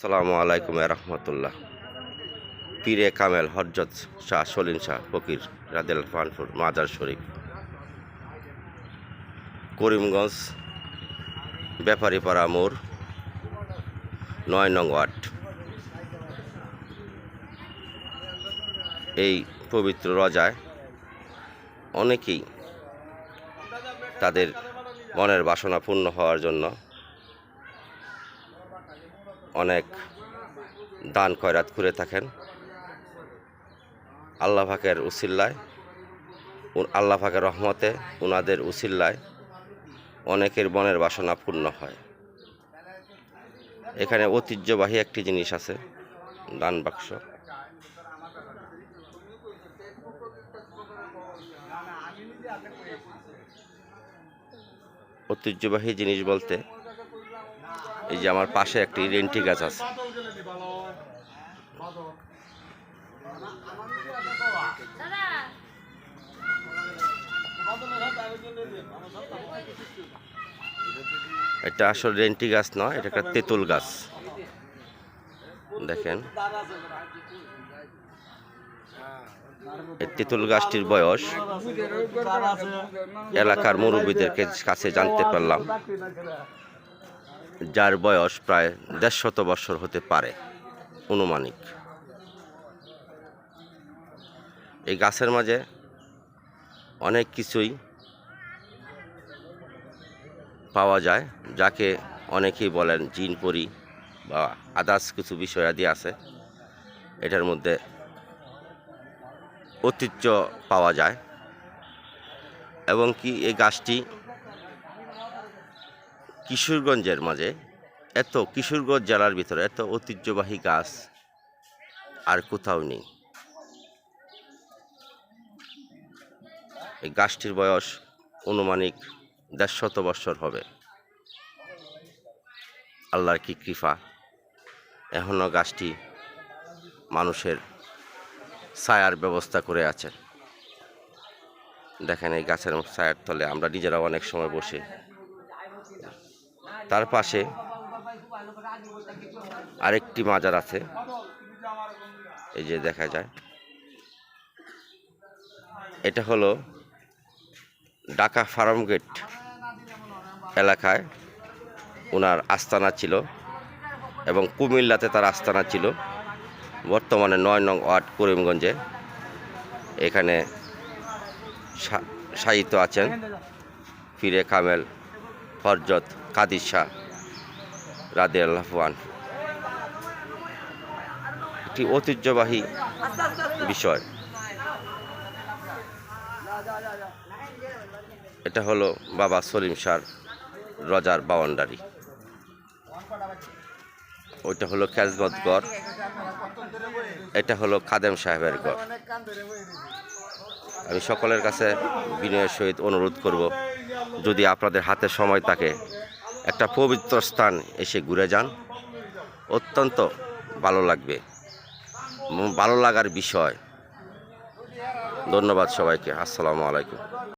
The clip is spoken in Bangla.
আসসালামু আলাইকুম রহমতুল্লাহ। পীরে কামেল হরজত শাহ সলিম শাহ ফকির রাদেল ফানপুর মাজার শরীফ। করিমগঞ্জ ব্যাপারীপাড়া মোড়, নয় নং ওয়ার্ড। এই পবিত্র রজায় অনেকেই তাদের মনের বাসনা পূর্ণ হওয়ার জন্য অনেক দান কয়রাত করে থাকেন। আল্লাহ পাকের উসিল্লায় পাকের রহমতে উনাদের উসিল্লায় অনেকের বনের বাসনা পূর্ণ হয়। এখানে ঐতিহ্যবাহী একটি জিনিস আছে, দান বাক্স। ঐতিহ্যবাহী জিনিস বলতে এই যে আমার পাশে একটি রেন্টি গাছ আছে। এটা আসলে রেন্টি গাছ নয়, এটা একটা তেঁতুল গাছ। দেখেন। তেঁতুল গাছটির বয়স এলাকার মুরব্বীদের কাছে জানতে পারলাম। যার বয়স প্রায় দেড়শত বছর হতে পারে, অনুমানিক। এই গাছের মাঝে অনেক কিছুই পাওয়া যায়, যাকে অনেকেই বলেন জিন পরি বা আদার্স কিছু বিষয়াদি আছে। এটার মধ্যে ঐতিহ্য পাওয়া যায়। এবং কি এই গাছটি কিশোরগঞ্জের মাঝে এত কিশোরগঞ্জ জেলার ভিতরে এত ঐতিহ্যবাহী গাছ আর কোথাও নেই। এই গাছটির বয়স অনুমানিক দেড় শত বৎসর হবে। আল্লাহর কি কৃপা এখনও গাছটি মানুষের ছায়ার ব্যবস্থা করে আছে। দেখেন এই গাছের ছায়ার তলে আমরা নিজেরাও অনেক সময় বসে তার পাশে আরেকটি মাজার আছে। এই যে দেখা যায়। এটা হলো ঢাকা ফার্ম গেট এলাকায় ওনার আস্তানা ছিল এবং কুমিল্লাতে তার আস্তানা ছিল। বর্তমানে নয় নং ওয়ার্ড করিমগঞ্জে। এখানে সা- শায়িত আছেন। ফিরে কামেল হরজত কাদির শাহ রাদে আল্লাহান একটি ঐতিহ্যবাহী বিষয়। এটা হলো বাবা সলিম শাহর রজার বাউন্ডারি। ওইটা হলো ক্যাজমত গড়। এটা হলো খাদেম সাহেবের গড়। আমি সকলের কাছে বিনয়ের সহিত অনুরোধ করব। যদি আপনাদের হাতে সময় থাকে, একটা পবিত্র স্থান এসে ঘুরে যান। অত্যন্ত ভালো লাগবে। ভালো লাগার বিষয়। ধন্যবাদ সবাইকে। আসসালামু আলাইকুম।